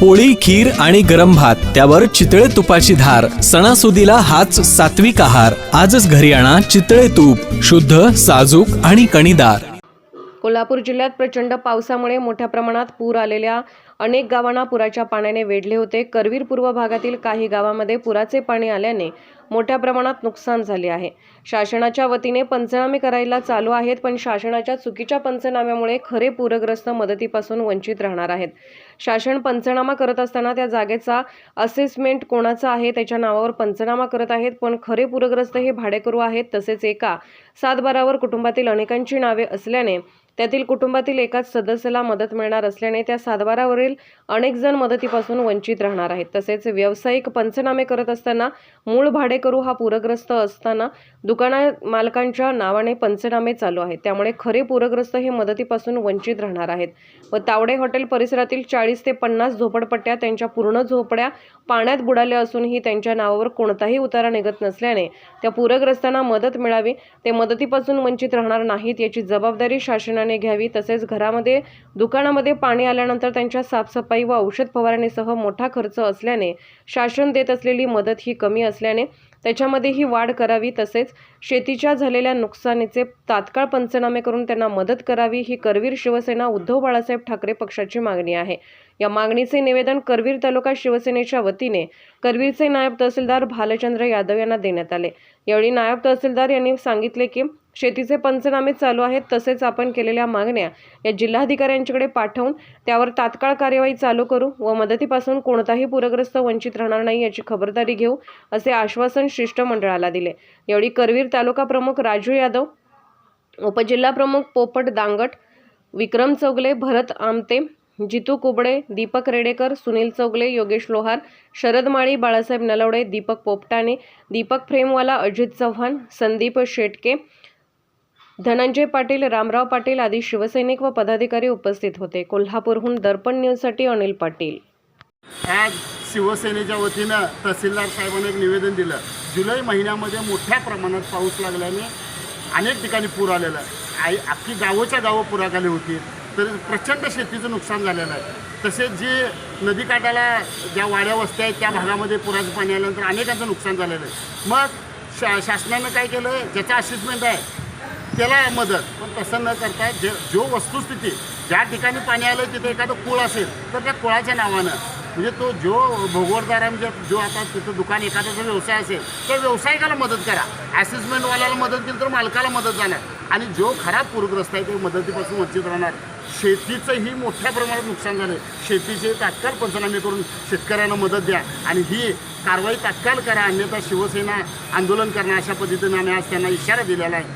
पोळी खीर आणि गरम भात त्यावर चितळे तुपाची धार सणासुदीला हाच सात्विक आहार. आजच घरी आणा चितळे तूप शुद्ध साजूक आणि कणीदार. कोल्हापूर जिल्ह्यात प्रचंड पावसामुळे मोठ्या प्रमाणात पूर आलेल्या अनेक गावांना पुराच्या पाण्याने वेढले होते. करवीर पूर्व भागातील काही गावांमध्ये पुराचे पाणी आल्याने मोठ्या प्रमाणात नुकसान झाले आहे. शासनाच्या वतीने पंचनामे करायला चालू आहेत पण शासनाच्या चुकीच्या पंचनाम्यामुळे खरे पूरग्रस्त मदतीपासून वंचित राहणार आहेत. शासन पंचनामा करत असताना त्या जागेचा असेसमेंट कोणाचा आहे त्याच्या नावावर पंचनामा करत आहेत पण खरे पूरग्रस्त हे भाडेकरू आहेत तसेच एका सातबारावर कुटुंबातील अनेकांची नावे असल्याने त्यातील कुटुंबातील एकाच सदस्याला मदत मिळणार असल्याने त्या सातबारावरील अनेक जण मदतीपासून वंचित राहणार आहेत. तसेच व्यावसायिक पंचनामे करत असताना मूळ भाडे भाडेकरू हा पूरग्रस्त असताना दुकाना मालकांच्या नावाने पंचनामे चालू आहेत. त्यामुळे खरे पूरग्रस्त हे मदतीपासून वंचित राहणार आहेत. व तावडे हॉटेल परिसरातील चाळीस ते पन्नास झोपडपट्ट्या त्यांच्या पूर्ण झोपड्या पाण्यात बुडाल्या असूनही त्यांच्या नावावर कोणताही उतारा निघत नसल्याने त्या पूरग्रस्तांना मदत मिळावी ते मदतीपासून वंचित राहणार नाहीत याची जबाबदारी शासनाने घ्यावी. तसेच घरामध्ये दुकानामध्ये पाणी आल्यानंतर त्यांच्या साफसफाई व औषध फवारणीसह मोठा खर्च असल्याने शासन देत असलेली मदत ही कमी असल्याने त्याच्यामध्येही वाढ करावी. तसेच शेतीच्या झालेल्या नुकसानीचे तात्काळ पंचनामे करून त्यांना मदत करावी. ही करवीर शिवसेना उद्धव बाळासाहेब ठाकरे पक्षाची मागणी आहे. या मागणीचे निवेदन करवीर तालुका शिवसेनेच्या वतीने करवीरचे नायब तहसीलदार भालचंद्र यादव यांना देण्यात आले. यावेळी नायब तहसीलदार यांनी सांगितले की शेतीचे पंचनामे चालू आहेत तसेच आपण केलेल्या मागण्या या जिल्हाधिकाऱ्यांच्याकडे पाठवून त्यावर तात्काळ कार्यवाही चालू करू व मदतीपासून कोणताही पूरग्रस्त वंचित राहणार नाही याची खबरदारी घेऊ असे आश्वासन शिष्टमंडळाला दिले. यावेळी करवीर तालुका प्रमुख राजू यादव उपजिल्हा प्रमुख पोपट दांगट विक्रम चौगले भरत आमते जितू कुबडे दीपक रेडेकर सुनील चौगले योगेश लोहार शरद माळी बाळासाहेब नलवडे दीपक पोपटाणे दीपक फ्रेमवाला अजित चव्हाण संदीप शेटके धनंजय पाटील रामराव पाटील आदी शिवसैनिक व पदाधिकारी उपस्थित होते. कोल्हापूरहून दर्पण न्यूजसाठी अनिल पाटील. आज शिवसेनेच्या वतीनं तहसीलदार साहेबांनी एक निवेदन दिलं. जुलै महिन्यामध्ये मोठ्या प्रमाणात पाऊस लागल्याने अनेक ठिकाणी पूर आलेला आहे. आई अख्खी गावोच्या गावं पुराखाली होती. तर प्रचंड शेतीचं नुकसान झालेलं आहे. तसेच जी नदीकाठाला ज्या वाड्या वस्त्या आहेत त्या भागामध्ये पुराचं पाणी आल्यानंतर अनेकांचं नुकसान झालेलं आहे. मग शा शासनानं काय केलं? ज्याचं असेसमेंट आहे. त्याला मदत. पण तसं न करता जे जो वस्तुस्थिती ज्या ठिकाणी पाणी आलं तिथे एखादं कुळ असेल तर त्या कुळाच्या नावानं. म्हणजे तो जो भोगवटदार म्हणजे जो आता तिथं दुकान एखाद्याचा व्यवसाय असेल त्या व्यावसायिकाला मदत करा. ॲसेसमेंटवाल्याला मदत केली तर मालकाला मदत जाणार आणि जो खराब पूरग्रस्त आहे ते मदतीपासून वंचित राहणार. शेतीचंही मोठ्या प्रमाणात नुकसान झालं शेतीचे तात्काळ पंचनामे करून शेतकऱ्यांना मदत द्या. आणि ही कारवाई तात्काळ करा. अन्यथा शिवसेना आंदोलन करणं अशा पद्धतीने आम्ही आज त्यांना इशारा दिलेला आहे.